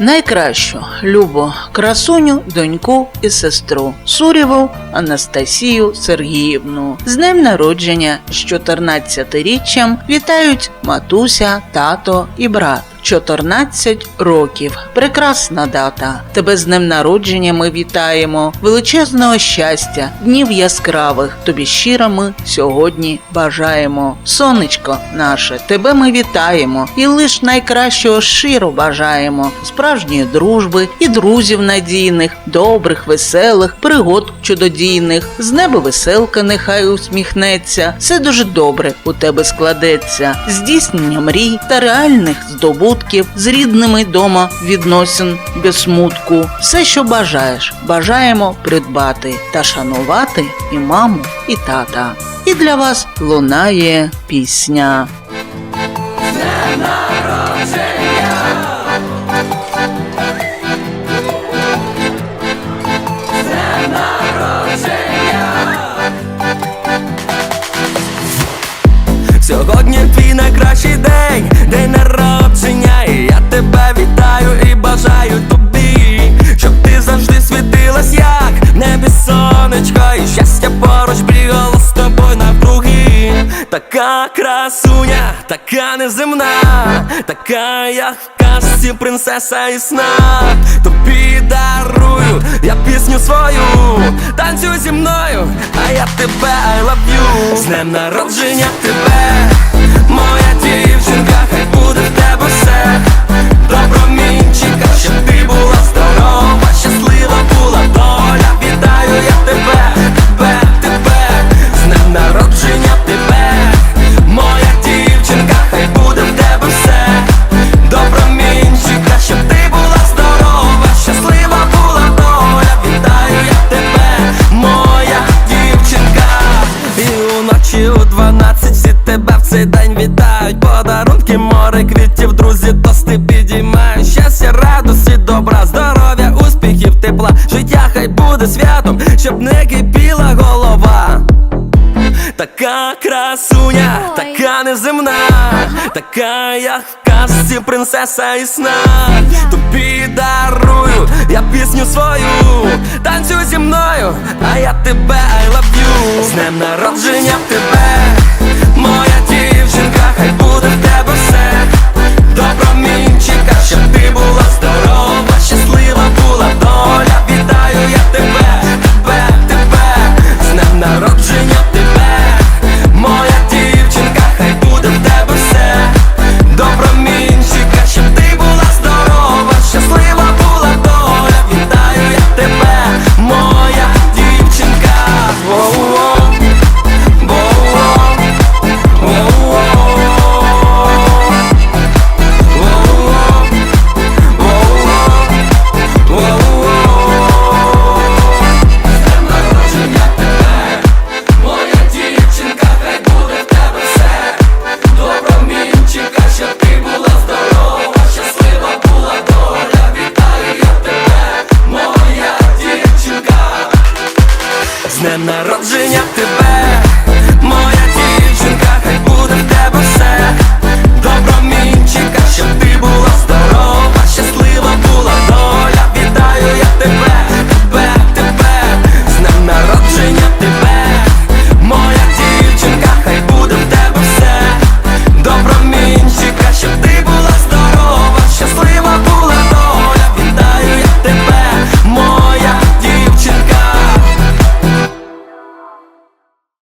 найкращу любу красуню, доньку і сестру Сурєву Анастасію Сергіївну. З днем народження з 14-річчям вітають матуся, тато і брат. 14 років. Прекрасна дата. Тебе з днем народження ми вітаємо. Величезного щастя, днів яскравих. Тобі щиро ми сьогодні бажаємо. Сонечко наше, тебе ми вітаємо і лиш найкращого щиро бажаємо. Справжньої дружби і друзів надійних, добрих, веселих, пригод чудодійних. З неба веселка нехай усміхнеться. Все дуже добре у тебе складеться. Здійснення мрій та реальних здобутків з рідними дома відносин без смутку. Все, що бажаєш, бажаємо придбати та шанувати і маму, і тата. І для вас лунає пісня. Сьогодні твій найкращий день, день народження, тебе вітаю і бажаю тобі, щоб ти завжди світилась, як небі сонечко, і щастя поруч бігало з тобою навкруги. Така красуня, така неземна, така як в казці принцеса і сна. Тобі дарую я пісню свою, танцюй зі мною, а я тебе I love you З днем народження тебе, Подарунки, море квітів, друзі, тости підіймають Щастя, радості, добра, здоров'я, успіхів, тепла. Життя хай буде святом, щоб не кипіла голова. Така красуня, така неземна, така як в казці принцеса і сна. Тобі дарую я пісню свою, танцюй зі мною, а я тебе I love you. З днем народження тебе, народження тебе.